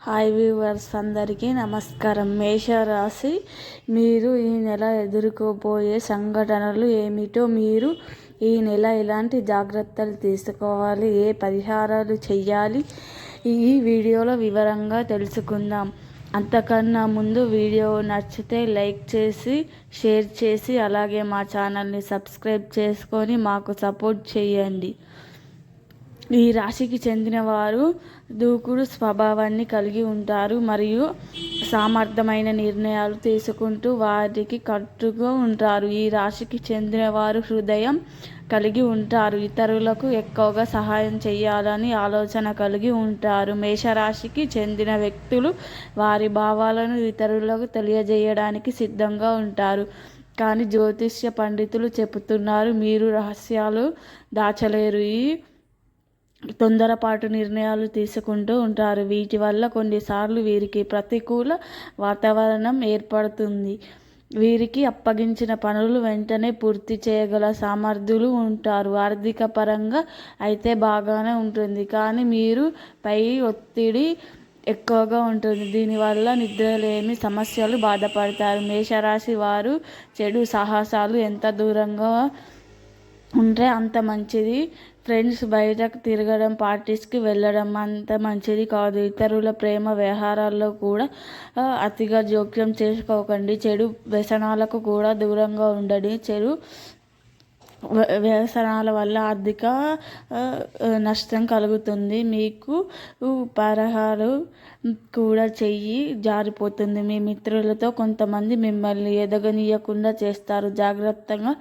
Hi viewers అందరికీ నమస్కారం. మేషరాశి మీరు ఈ నెల ఎదుర్కోబోయే సంఘటనలు ఏమిటో మీరు ఈ నెల ఎలాంటి జాగ్రత్తలు తీసుకోవాలి ఏ పరిహారాలు చేయాలి ఈ వీడియోలో వివరంగా తెలుసుకుందాం. అంతకన్నా ముందు వీడియో నచ్చితే లైక్ చేసి షేర్ చేసి అలాగే మా ఛానల్ని సబ్స్క్రైబ్ చేసుకొని మాకు సపోర్ట్ చేయండి. ఈ రాశికి చెందిన వారు దూకుడు స్వభావాన్ని కలిగి ఉంటారు మరియు సామర్థ్యమైన నిర్ణయాలు తీసుకుంటూ వారికి కట్టుగా ఉంటారు. ఈ రాశికి చెందిన వారు హృదయం కలిగి ఉంటారు. ఇతరులకు ఎక్కువగా సహాయం చేయాలని ఆలోచన కలిగి ఉంటారు. మేషరాశికి చెందిన వ్యక్తులు వారి భావాలను ఇతరులకు తెలియజేయడానికి సిద్ధంగా ఉంటారు. కానీ జ్యోతిష్య పండితులు చెబుతున్నారు మీరు రహస్యాలు దాచలేరు. ఈ తొందరపాటు నిర్ణయాలు తీసుకుంటూ ఉంటారు. వీటి వల్ల కొన్నిసార్లు వీరికి ప్రతికూల వాతావరణం ఏర్పడుతుంది. వీరికి అప్పగించిన పనులు వెంటనే పూర్తి చేయగల సామర్థ్యులు ఉంటారు. ఆర్థిక పరంగా అయితే బాగానే ఉంటుంది. కానీ మీరు పై ఒత్తిడి ఎక్కువగా ఉంటుంది. దీనివల్ల నిద్రలేమి సమస్యలు బాధపడతారు. మేషరాశి వారు చెడు సాహసాలు ఎంత దూరంగా ఉంటే అంత మంచిది. ఫ్రెండ్స్ బయటకు తిరగడం పార్టీస్కి వెళ్ళడం అంత మంచిది కాదు. ఇతరుల ప్రేమ వ్యవహారాల్లో కూడా అతిగా జోక్యం చేసుకోకండి. చెడు వ్యసనాలకు కూడా దూరంగా ఉండండి. చెడు వ్యసనాల వల్ల ఆర్థిక నష్టం కలుగుతుంది. మీకు పరహాలు కూడా చెయ్యి జారిపోతుంది. మీ మిత్రులతో కొంతమంది మిమ్మల్ని ఎదగనీయకుండా చేస్తారు. జాగ్రత్తగా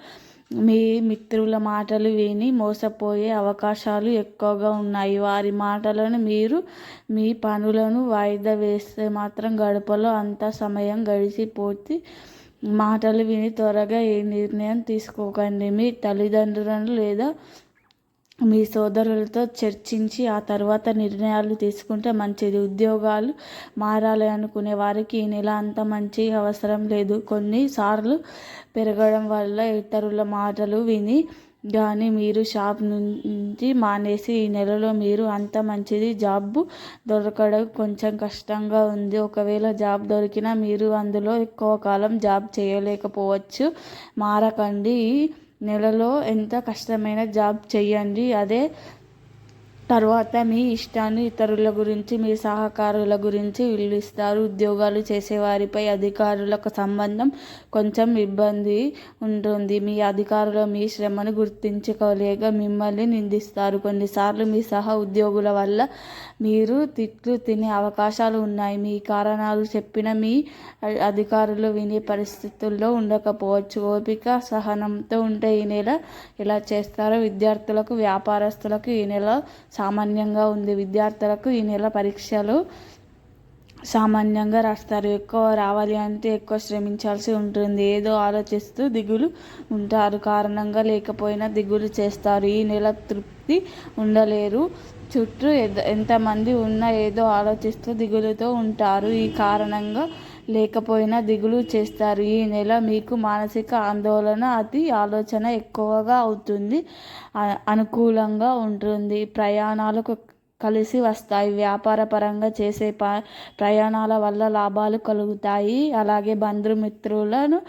మీ మిత్రుల మాటలు విని మోసపోయే అవకాశాలు ఎక్కువగా ఉన్నాయి. వారి మాటలను మీరు మీ పనులను వాయిదా వేస్తే మాత్రం గడపలో అంత సమయం గడిచిపోతే మాటలు విని త్వరగా ఏ నిర్ణయం తీసుకోకండి. మీ తల్లిదండ్రులను లేదా మీ సోదరులతో చర్చించి ఆ తర్వాత నిర్ణయాలు తీసుకుంటే మంచిది. ఉద్యోగాలు మారాలి అనుకునే వారికి ఈ నెల అంత మంచి అవసరం లేదు. కొన్నిసార్లు పెరగడం వల్ల ఇతరుల మాటలు విని కానీ మీరు షాప్ నుంచి మానేసి ఈ నెలలో మీరు అంత మంచిది జాబ్ దొరకడం కొంచెం కష్టంగా ఉంది. ఒకవేళ జాబ్ దొరికినా మీరు అందులో ఎక్కువ కాలం జాబ్ చేయలేకపోవచ్చు. మారకండి. నెలలో ఎంత కష్టమైన జాబ్ చేయండి అదే తర్వాత మీ ఇష్టాన్ని ఇతరుల గురించి మీ సహకారుల గురించి విలువిస్తారు. ఉద్యోగాలు చేసేవారిపై అధికారులకు సంబంధం కొంచెం ఇబ్బంది ఉంటుంది. మీ అధికారులు మీ శ్రమను గుర్తించుకోలేక మిమ్మల్ని నిందిస్తారు. కొన్నిసార్లు మీ సహ ఉద్యోగుల వల్ల మీరు తిట్లు తినే అవకాశాలు ఉన్నాయి. మీ కారణాలు చెప్పిన మీ అధికారులు వినే పరిస్థితుల్లో ఉండకపోవచ్చు. ఓపిక సహనంతో ఉంటే ఈ నెల ఇలా చేస్తారో విద్యార్థులకు వ్యాపారస్తులకు ఈ నెల సామాన్యంగా ఉంది విద్యార్థులకు ఈ నెల పరీక్షలు సామాన్యంగా రాస్తారు. ఎక్కువ రావాలి అంటే ఎక్కువ శ్రమించాల్సి ఉంటుంది. ఏదో ఆలోచిస్తూ దిగులు ఉంటారు. కారణంగా లేకపోయినా దిగులు చేస్తారు. ఈ నెల తృప్తి ఉండలేరు. చుట్టూ ఎంతమంది ఉన్నా ఏదో ఆలోచిస్తూ దిగులుతో ఉంటారు. ఈ కారణంగా లేకపోయినా దిగులు చేస్తారు. ఈ నెల మీకు మానసిక ఆందోళన అతి ఆలోచన ఎక్కువగా అవుతుంది అనుకూలంగా ఉంటుంది. ప్రయాణాలకు కలిసి వస్తాయి. వ్యాపార పరంగా చేసే ప ప్రయాణాల వల్ల లాభాలు కలుగుతాయి. అలాగే బంధుమిత్రులను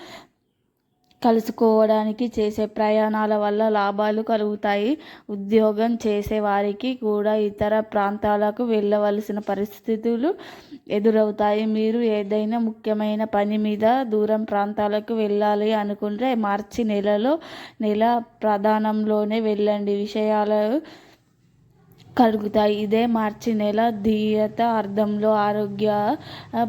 కలుసుకోవడానికి చేసే ప్రయాణాల వల్ల లాభాలు కలుగుతాయి. ఉద్యోగం చేసే వారికి కూడా ఇతర ప్రాంతాలకు వెళ్ళవలసిన పరిస్థితులు ఎదురవుతాయి. మీరు ఏదైనా ముఖ్యమైన పని మీద దూరం ప్రాంతాలకు వెళ్ళాలి అనుకుంటే మార్చి నెలలో నెల ప్రధానంలోనే వెళ్ళండి. విషయాలు కలుగుతాయి. ఇదే మార్చి నెల దీయత అర్థంలో ఆరోగ్య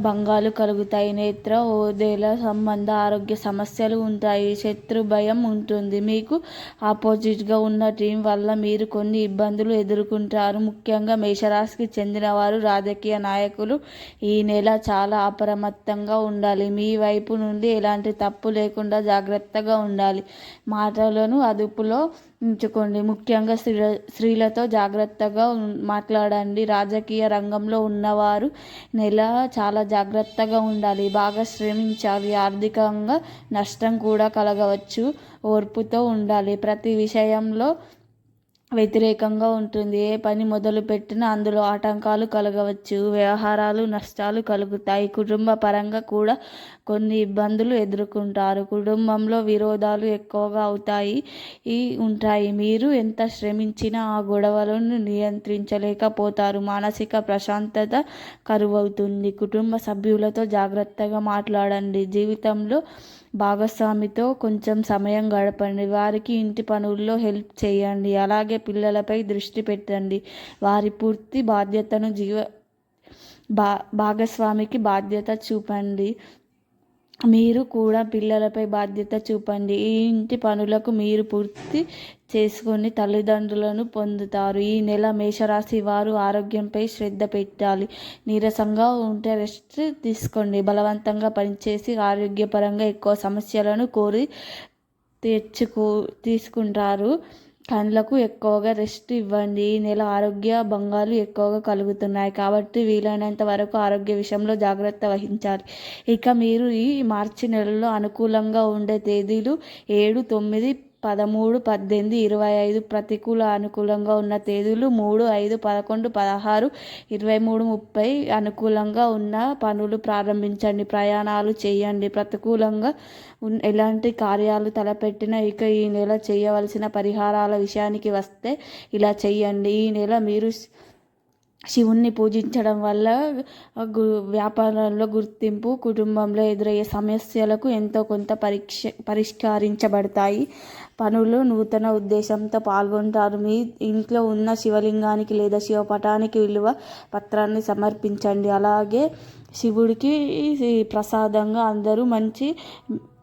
భంగాలు కలుగుతాయి. నేత్ర ఓదేల సంబంధ ఆరోగ్య సమస్యలు ఉంటాయి. శత్రు భయం ఉంటుంది. మీకు ఆపోజిట్గా ఉన్న టీం వల్ల మీరు కొన్ని ఇబ్బందులు ఎదుర్కొంటారు. ముఖ్యంగా మేషరాశికి చెందిన వారు రాజకీయ నాయకులు ఈ నెల చాలా అప్రమత్తంగా ఉండాలి. మీ వైపు నుండి ఎలాంటి తప్పు లేకుండా జాగ్రత్తగా ఉండాలి. మాటలను అదుపులో ఉంచుకోండి. ముఖ్యంగా స్త్రీ స్త్రీలతో జాగ్రత్తగా మాట్లాడండి. రాజకీయ రంగంలో ఉన్నవారు నెల చాలా జాగ్రత్తగా ఉండాలి. బాగా శ్రమించాలి. ఆర్థికంగా నష్టం కూడా కలగవచ్చు. ఓర్పుతో ఉండాలి. ప్రతి విషయంలో వ్యతిరేకంగా ఉంటుంది. ఏ పని మొదలుపెట్టినా అందులో ఆటంకాలు కలగవచ్చు. వ్యవహారాలు నష్టాలు కలుగుతాయి. కుటుంబ పరంగా కూడా కొన్ని ఇబ్బందులు ఎదుర్కొంటారు. కుటుంబంలో విరోధాలు ఎక్కువగా అవుతాయి ఈ ఉంటాయి. మీరు ఎంత శ్రమించినా ఆ గొడవలను నియంత్రించలేకపోతారు. మానసిక ప్రశాంతత కరువవుతుంది. కుటుంబ సభ్యులతో జాగ్రత్తగా మాట్లాడండి. జీవితంలో భాగస్వామితో కొంచెం సమయం గడపండి. వారికి ఇంటి పనుల్లో హెల్ప్ చేయండి. అలాగే పిల్లలపై దృష్టి పెట్టండి. వారి పూర్తి బాధ్యతను జీవ భా భాగస్వామికి బాధ్యత చూపండి. మీరు కూడా పిల్లలపై బాధ్యత చూపండి. ఈ ఇంటి పనులకు మీరు పూర్తి చేసుకొని తల్లిదండ్రులను పొందుతారు. ఈ నెల మేషరాశి వారు ఆరోగ్యంపై శ్రద్ధ పెట్టాలి. నీరసంగా ఉంటే రెస్ట్ తీసుకోండి. బలవంతంగా పనిచేసి ఆరోగ్యపరంగా ఎక్కువ సమస్యలను కోరి తెచ్చుకో తీసుకుంటారు. పండ్లకు ఎక్కువగా రెస్ట్ ఇవ్వండి. ఈ నెల ఆరోగ్య భంగాలు ఎక్కువగా కలుగుతున్నాయి కాబట్టి వీలైనంత వరకు ఆరోగ్య విషయంలో జాగ్రత్త వహించాలి. ఇక మీరు ఈ మార్చి నెలలో అనుకూలంగా ఉండే తేదీలు ఏడు తొమ్మిది పదమూడు పద్దెనిమిది ఇరవై ఐదు ప్రతికూల అనుకూలంగా ఉన్న తేదీలు మూడు ఐదు పదకొండు పదహారు ఇరవై మూడు ముప్పై అనుకూలంగా ఉన్న పనులు ప్రారంభించండి. ప్రయాణాలు చేయండి. ప్రతికూలంగా ఎలాంటి కార్యాలు తలపెట్టినా ఇక ఈ నెల చేయవలసిన పరిహారాల విషయానికి వస్తే ఇలా చేయండి. ఈ నెల మీరు శివుణ్ణి పూజించడం వల్ల గు వ్యాపారంలో గుర్తింపు కుటుంబంలో ఎదురయ్యే సమస్యలకు ఎంతో కొంత పరీక్ష పరిష్కరించబడతాయి. పనులు నూతన ఉద్దేశంతో పాల్గొంటారు. మీ ఇంట్లో ఉన్న శివలింగానికి లేదా శివపటానికి విలువ పత్రాన్ని సమర్పించండి. అలాగే శివుడికి ప్రసాదంగా అందరూ మంచి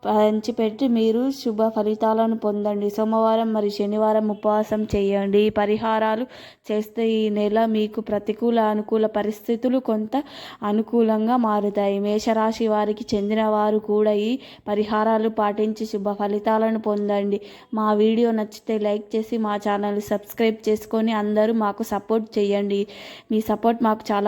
పంచిపెట్టి మీరు శుభ ఫలితాలను పొందండి. సోమవారం మరియు శనివారం ఉపవాసం చేయండి. ఈ పరిహారాలు చేస్తే ఈ నెల మీకు ప్రతికూల అనుకూల పరిస్థితులు కొంత అనుకూలంగా మారుతాయి. మేషరాశి వారికి చెందిన వారు కూడా ఈ పరిహారాలు పాటించి శుభ ఫలితాలను పొందండి. మా వీడియో నచ్చితే లైక్ చేసి మా ఛానల్ సబ్స్క్రైబ్ చేసుకొని అందరూ మాకు సపోర్ట్ చేయండి. మీ సపోర్ట్ మాకు చాలా